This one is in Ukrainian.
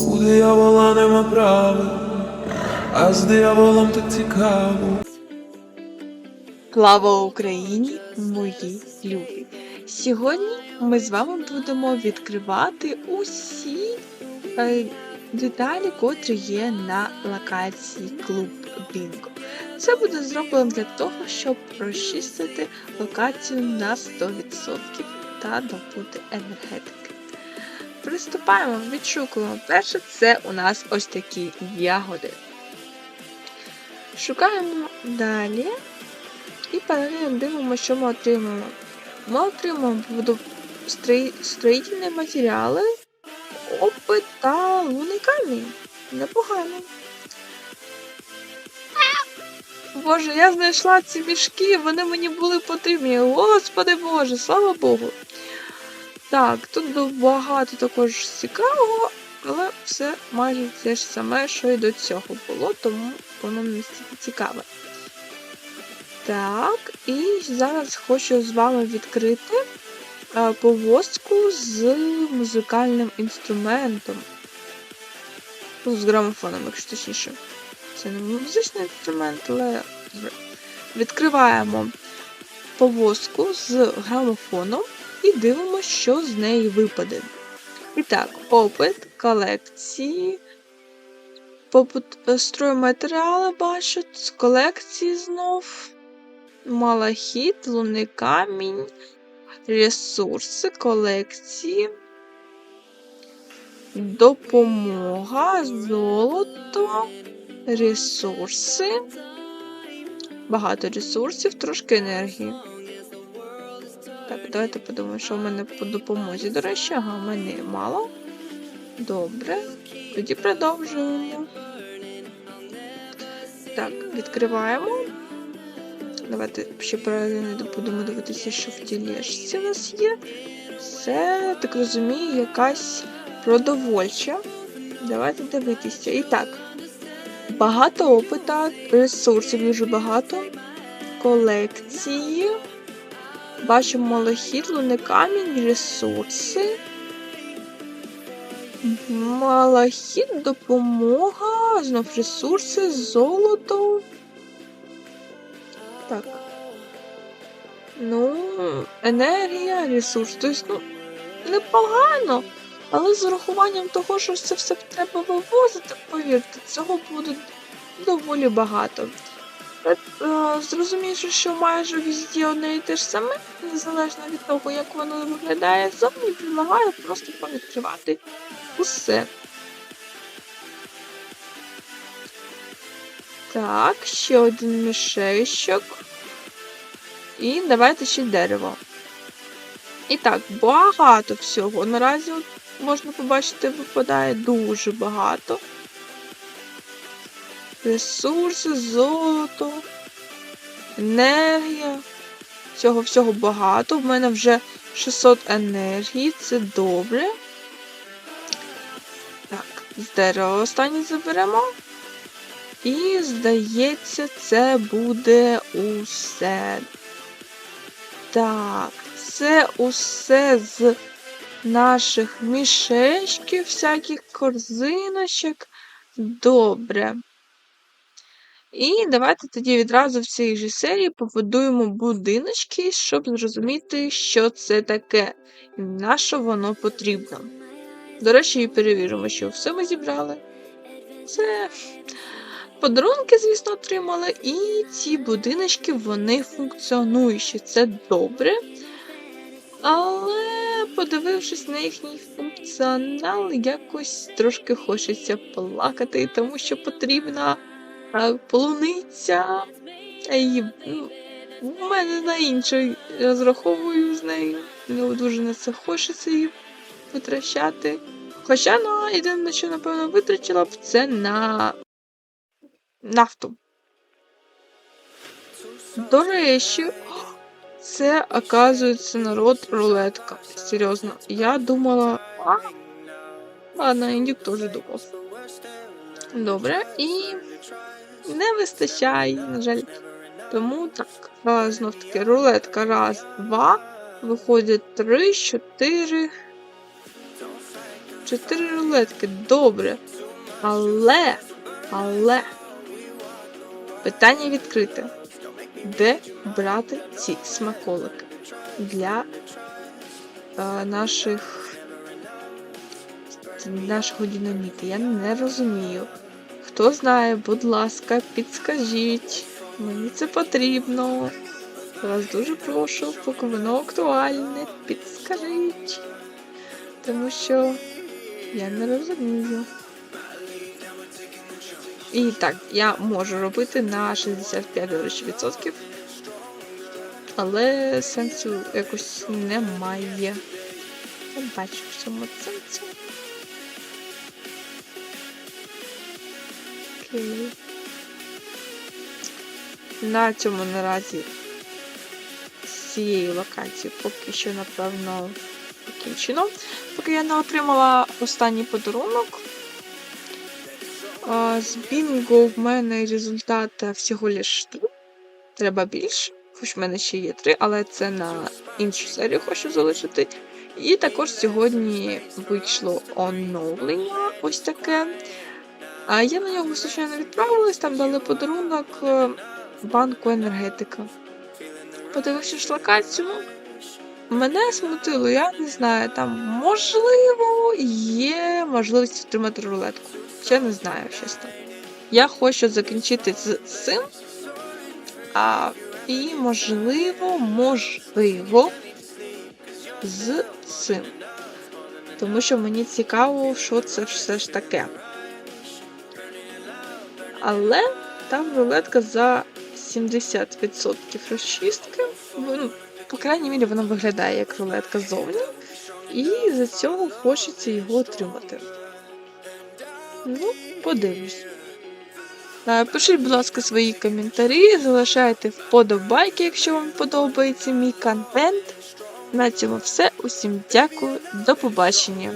У диявола нема права, а з дияволом так цікаво. Слава Україні, мої любі! Сьогодні ми з вами будемо відкривати усі е, деталі, котрі є на локації клуб Бінго. Це буде зроблено для того, щоб розчистити локацію на 100% та добути енергетики. Приступаємо, відшукуємо. Перше, це у нас ось такі ягоди. Шукаємо далі. І паралельно дивимося, що ми отримуємо. Ми отримуємо строїтельні матеріали, опит та лунний камінь. Непогано. Боже, я знайшла ці мішки, вони мені були потрібні. Господи Боже, слава Богу. Так, тут багато також цікавого, але все майже те ж саме, що і до цього було, тому воно не цікаве. Так, і зараз хочу з вами відкрити повозку з музикальним інструментом. Ну, з грамофоном, якщо точніше. Це не музичний інструмент, але відкриваємо повозку з грамофоном і дивимося, що з неї випаде. І так, опит, колекції, побут... е, стройматеріали бачу, з колекції знов малахіт, лунний камінь, ресурси, колекції, допомога, золото, ресурси, багато ресурсів, трошки енергії. Давайте подумаємо, що в мене по допомозі. До речі, ага, в мене мало. Добре. Тоді продовжуємо. Так, відкриваємо. Давайте ще паралельно будемо дивитися, що в тілешці у нас є. Це, так розумію, якась продовольча. Давайте дивитися. І так, багато опита, ресурсів дуже багато, колекції. Бачимо малахіт, лунний камінь, ресурси. Малахіт, допомога, знов ресурси, золото. Так. Ну, енергія, ресурс. Тобто, ну, непогано. Але з урахуванням того, що це все треба вивозити, повірте, цього буде доволі багато. Е, Зрозумівши, що майже везде одне і те ж саме, незалежно від того, як воно виглядає зовні, предлагаю просто повідкривати усе. Так, ще один мішечок. І давайте ще дерево. І так, багато всього. Наразі можна побачити, випадає дуже багато. Ресурси, золото, енергія. Цього всього багато. В мене вже 600 енергії, це добре. Так, з дерева останнє заберемо. І, здається, це буде усе. Так, це усе з наших мішечків, всяких корзиночок. Добре. І давайте тоді відразу в цій же серії побудуємо будиночки, щоб зрозуміти, що це таке, і на що воно потрібно. До речі, і перевіримо, що все ми зібрали. Це подарунки, звісно, отримали, і ці будиночки вони функціонуючі. Це добре. Але, подивившись на їхній функціонал, якось трошки хочеться плакати, тому що потрібна полуниця. І ну, в мене на інше розраховую з нею. Не дуже на це хочеться її витрачати. Хоча ну, єдине, що, напевно, витратила б, це на нафту. До речі, це, оказується, народ рулетка. Серйозно. Я думала. А? Ладно, індюк теж думав. Добре, і не вистачає, на жаль. Тому так. А, знов таки, рулетка. Раз, два. Виходить три, чотири. Чотири рулетки, добре. Але, але. Питання відкрите. Де брати ці смаколики для е, наших нашого динаміту? Я не розумію. Хто знає, будь ласка, підскажіть. Мені це потрібно. Вас дуже прошу, поки воно актуальне, підскажіть. Тому що я не розумію. І так, я можу робити на 65 вирощі відсотків, але сенсу якось немає. Не бачу в цьому сенсу. На цьому наразі з цієї локації поки що, напевно, покінчено. Поки я не отримала останній подарунок. З бінго в мене результат всього лиш 3. Треба більше. Хоч в мене ще є 3, але це на іншу серію хочу залишити. І також сьогодні вийшло оновлення ось таке. А я на нього звичайно відправилась, там дали подарунок е, банку енергетика. Подивившись локацію, мене смутило, я не знаю, там можливо є можливість отримати рулетку. Ще не знаю, чесно. Я хочу закінчити з цим. А, і можливо, можливо, з цим. Тому що мені цікаво, що це все ж таке. Але там рулетка за 70% розчистки. Ну, по крайній мірі, вона виглядає як рулетка ззовні. І за цього хочеться його отримати. Ну, подивлюсь. Е, Пишіть, будь ласка, свої коментарі, залишайте вподобайки, якщо вам подобається мій контент. На цьому все. Усім дякую, до побачення.